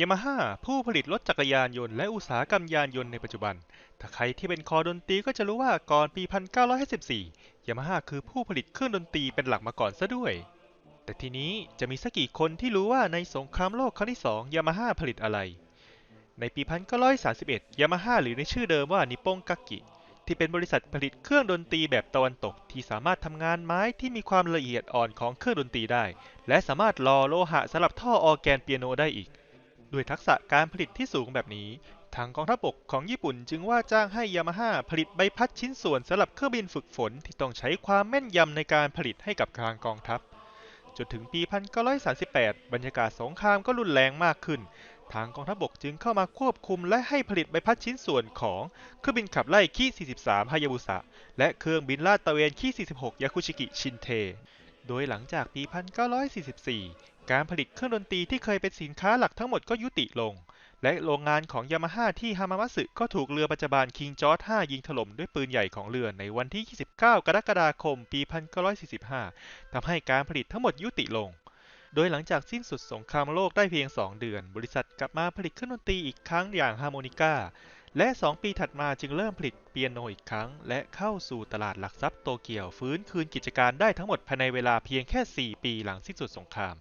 ยามาฮ่าผู้ผลิตรถจักรยานยนต์และอุตสาหกรรมยานยนต์ในปัจจุบัน ถ้าใครที่เป็นคอดนตรีก็จะรู้ว่าก่อนปี 1954ยามาฮ่าคือผู้ผลิตเครื่องดนตรีเป็นหลักมาก่อนซะด้วย แต่ทีนี้จะมีสักกี่คนที่รู้ว่าในสงครามโลกครั้งที่สองยามาฮ่าผลิตอะไร ในปี 1931ยามาฮ่าหรือในชื่อเดิมว่านิปปงกักกิที่เป็นบริษัทผลิตเครื่องดนตรีแบบตะวันตก ที่สามารถทำงานไม้ที่มีความละเอียดอ่อนของเครื่องดนตรีได้ และสามารถหล่อโลหะสลับท่อออร์แกนเปียโนได้อีก ด้วยทักษะการผลิตที่สูงแบบนี้ ทางกองทัพบกของญี่ปุ่นจึงว่าจ้างให้ยามาฮ่าผลิตใบพัดชิ้นส่วนสำหรับเครื่องบินฝึกฝนที่ต้องใช้ความแม่นยำในการผลิตให้กับทางกองทัพ จนถึงปี 1938 บรรยากาศสงครามก็รุนแรงมากขึ้น ทางกองทัพบกจึงเข้ามาควบคุมและให้ผลิตใบพัดชิ้นส่วนของเครื่องบินขับไล่คี43ฮายาบุสะและเครื่องบินลาดตระเวนคี46ยาคุชิกิชินเทโดยหลังจากปี 1944 การผลิตเครื่องดนตรีที่เคยเป็นสินค้าหลักทั้งหมดก็ยุติลง และโรงงานของยามาฮ่าที่ฮามามัตสึก็ถูกเรือปัจจุบันคิงจอร์จ5ยิงถล่มด้วยปืนใหญ่ของเรือในวันที่ 29 กรกฎาคม ปี 1945 ทำให้การผลิตทั้งหมดยุติลง โดยหลังจากสิ้นสุดสงครามโลกได้เพียง 2 เดือน บริษัทกลับมาผลิตเครื่องดนตรีอีกครั้งอย่างฮาร์โมนิกาและ 2 ปีถัดมาจึงเริ่มผลิตเปียโนอีกครั้ง และเข้าสู่ตลาดหลักทรัพย์โตเกียวฟื้นคืนกิจการได้ทั้งหมดภายในเวลาเพียงแค่ 4 ปีหลังสิ้นสุดสงคราม